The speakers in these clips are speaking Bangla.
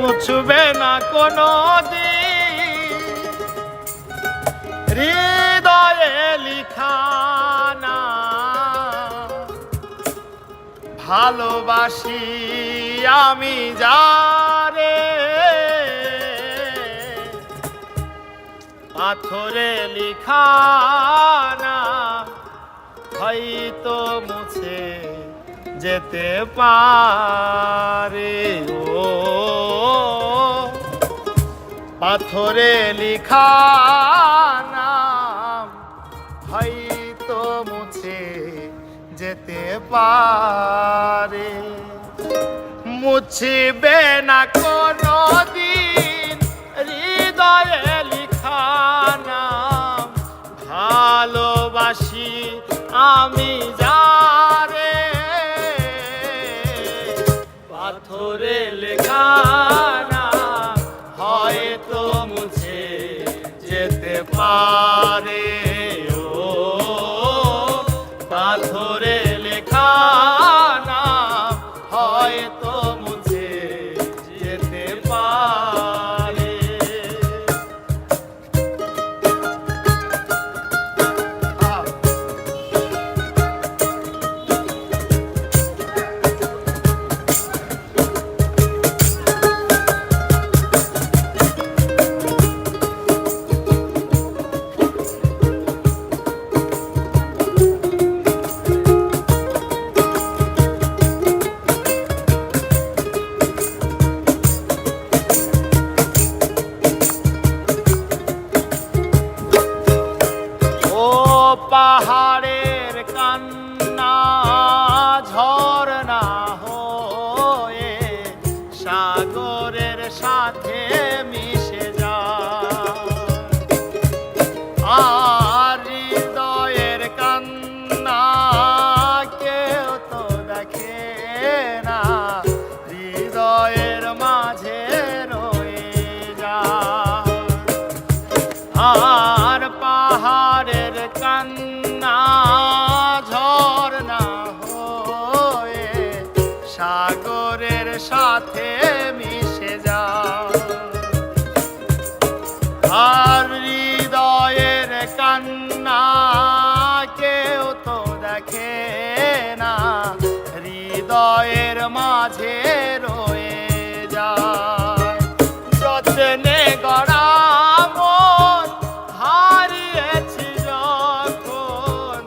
মুছবে না কোনো হৃদয়ে লিখানা ভালোবাসি আমি যারে। পাথরে লিখানা হয়তো মুছে যেতে পারে ও। পাথরে লিখানা হয়তো মুছে যেতে পারে। মুছবে না কোনো দিন হৃদয়ে লিখা নাম। ভালোবাসি আমি যারে পাহাড়ের কান্না ঝরনা হয়ে সাগরের সাথে মিশে কান্না কেউ তো দেখে না, হৃদয়ের মাঝে রয়ে যায়। যত্নে গড়া মন হারিয়েছি যখন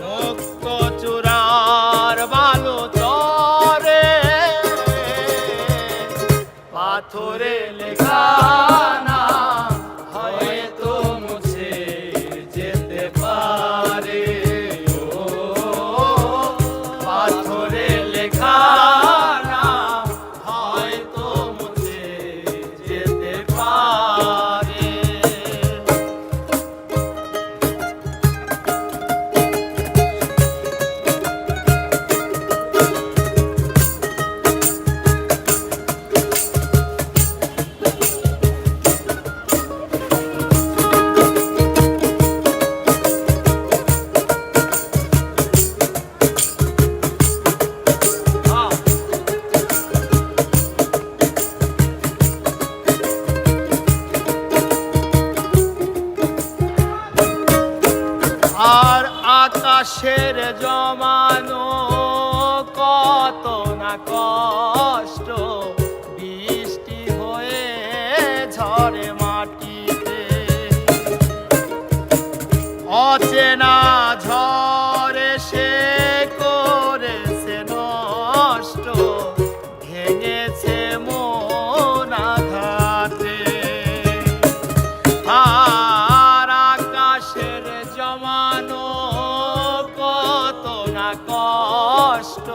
মুক্ত চূড়ার বালু চরে পাথরে লেখা আকাশের জমানো কত না কষ্ট। কষ্ট